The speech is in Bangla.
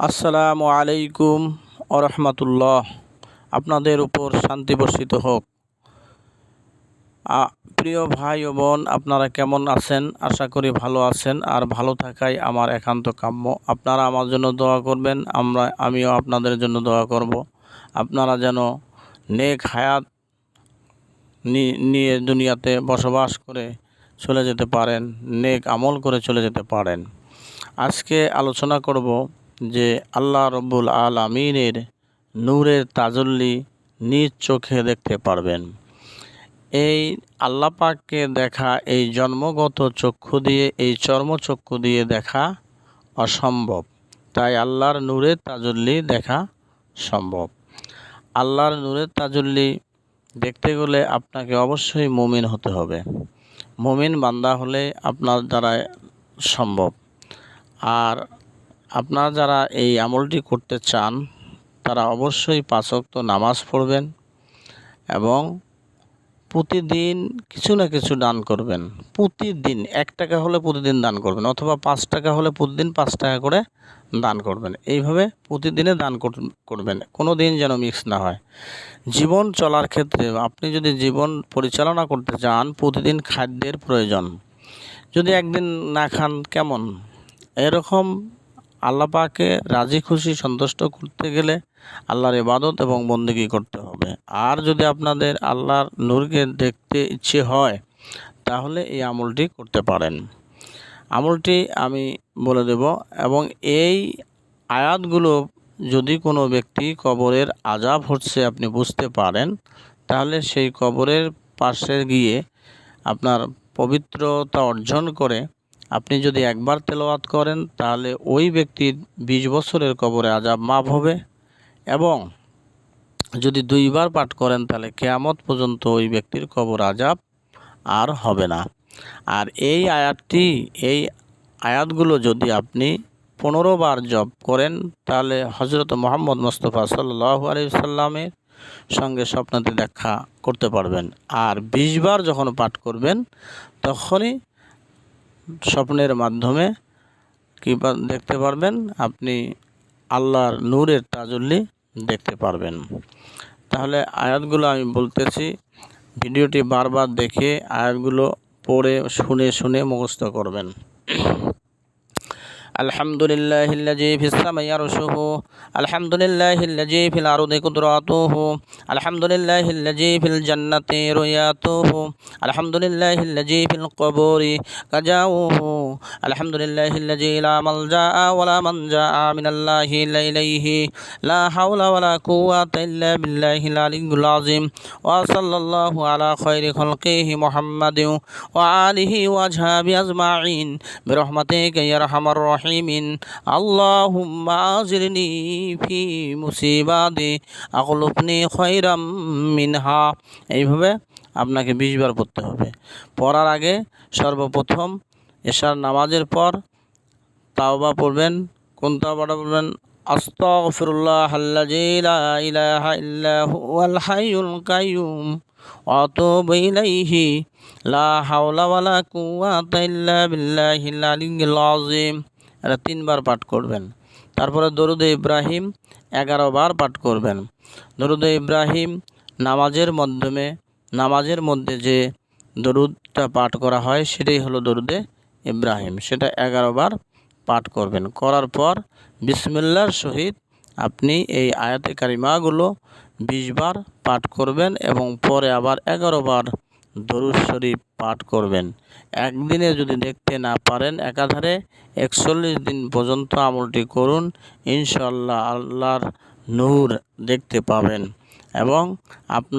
আসসালামু আলাইকুম আরহামতুল্লাহ আপনাদের উপর শান্তি বর্ষিত হোক। প্রিয় ভাই ও বোন, আপনারা কেমন আছেন? আশা করি ভালো আছেন। আর ভালো থাকাই আমার একান্ত কাম্য। আপনারা আমার জন্য দোয়া করবেন, আমরা, আমিও আপনাদের জন্য দোয়া করব। আপনারা যেন নেক হায়াত নিয়ে দুনিয়াতে বসবাস করে চলে যেতে পারেন, নেক আমল করে চলে যেতে পারেন। আজকে আলোচনা করব যে আল্লাহ রব্বুল আলমিনের নূরের তাজল্লি নিজ চোখে দেখতে পারবেন। এই আল্লাহ পাককে দেখা, এই জন্মগত চক্ষু দিয়ে, এই চর্মচক্ষু দিয়ে দেখা অসম্ভব। তাই আল্লাহর নূরের তাজল্লি দেখা সম্ভব। আল্লাহর নূরের তাজল্লি দেখতে গেলে আপনাকে অবশ্যই মুমিন হতে হবে। মুমিন বান্দা হলে আপনার দ্বারা সম্ভব। আর আপনারা যারা এই আমলটি করতে চান, তারা অবশ্যই পাঁচক্ত নামাজ পড়বেন এবং প্রতিদিন কিছু না কিছু দান করবেন। প্রতিদিন এক টাকা হলে প্রতিদিন দান করবেন অথবা পাঁচ টাকা হলে প্রতিদিন পাঁচ টাকা করে দান করবেন। এইভাবে প্রতিদিনে দান কর- করবেন কোনো দিন যেন মিক্স না হয়। জীবন চলার ক্ষেত্রে আপনি যদি জীবন পরিচালনা করতে চান, প্রতিদিন খাদ্যের প্রয়োজন। যদি একদিন না খান, কেমন? এরকম আল্লাপাকে রাজি, খুশি, সন্তুষ্ট করতে গেলে আল্লাহর ইবাদত এবং বন্দেগী করতে হবে। আর যদি আপনাদের আল্লাহর নূরকে দেখতে ইচ্ছে হয়, তাহলে এই আমলটি করতে পারেন। আমলটি আমি বলে দেব, এবং এই আয়াতগুলো যদি কোনো ব্যক্তি কবরের আজাব হচ্ছে আপনি বুঝতে পারেন, তাহলে সেই কবরের পাশে গিয়ে আপনার পবিত্রতা অর্জন করে আপনি যদি একবার তেলাওয়াত করেন, তাহলে ওই ব্যক্তির বিশ বছরের কবরে আজাব মাফ হবে এবং যদি দুইবার পাঠ করেন, তাহলে কেয়ামত পর্যন্ত ওই ব্যক্তির কবর আজাব আর হবে না। আর এই আয়াতটি, এই আয়াতগুলো যদি আপনি পনেরো বার জপ করেন, তাহলে হজরত মোহাম্মদ মোস্তফা সাল্লাহ আলি সাল্লামের সঙ্গে স্বপ্নতে দেখা করতে পারবেন। আর বিশ বার যখন পাঠ করবেন, তখনই স্বপ্নের মাধ্যমে কী দেখতে পারবেন আপনি আল্লাহর নূরের তাজল্লি দেখতে পারবেন। তাহলে আয়াতগুলো আমি বলতেছি, ভিডিওটি বারবার দেখে আয়াতগুলো পড়ে, শুনে শুনে মুখস্থ করবেন। الحمد لله الذي في السماء عرشه الحمد لله الذي في الأرض قدراته الحمد لله الذي في الجنة رؤياته الحمد لله الذي في القبور رجاؤه الحمد لله الذي لا ملجأ ولا منجأ من الله إلا إليه لا حول ولا قوة إلا بالله العلي العظيم وصلى الله على خير خلقه محمد وآله وأصحابه أجمعين برحمتك يا أرحم الراحمين اللهم أجرني في মুসিবাদি আখলুফনি খৈরাম মিনহা এইভাবে আপনাকে বিশ বার পড়তে হবে পড়ার আগে সর্বপ্রথম এশার নামাজের পর তাওবা পড়বেন কোন তাওবাটা পড়বেন আস্তাগফিরুল্লাহ আল্লাযী লা ইলাহা ইল্লা হুয়াল হাইয়ুল কাইয়্যুম ওয়া আতুবু ইলাইহি লা হাওলা ওয়ালা কুওয়াতা ইল্লা বিল্লাহিল আলিয়্যিল আযীম এটা তিনবার পাঠ করবেন। তারপরে দরুদে ইব্রাহিম এগারো বার পাঠ করবেন। দরুদে ইব্রাহিম নামাজের মাধ্যমে, নামাজের মধ্যে যে দরুদটা পাঠ করা হয়, সেটাই হলো দরুদে ইব্রাহিম। সেটা এগারো বার পাঠ করবেন। করার পর বিসমিল্লার সহিত আপনি এই আয়াতে কারিমাগুলো বিশ বার পাঠ করবেন এবং পরে আবার এগারো বার দরুদ শরীফ পাঠ করবেন। একদিনে যদি দেখতে না পারেন, একাধারে একচল্লিশ দিন পর্যন্ত আমলটি করুন। ইনশাল্লাহ আল্লাহর নূর দেখতে পাবেন এবং আপনার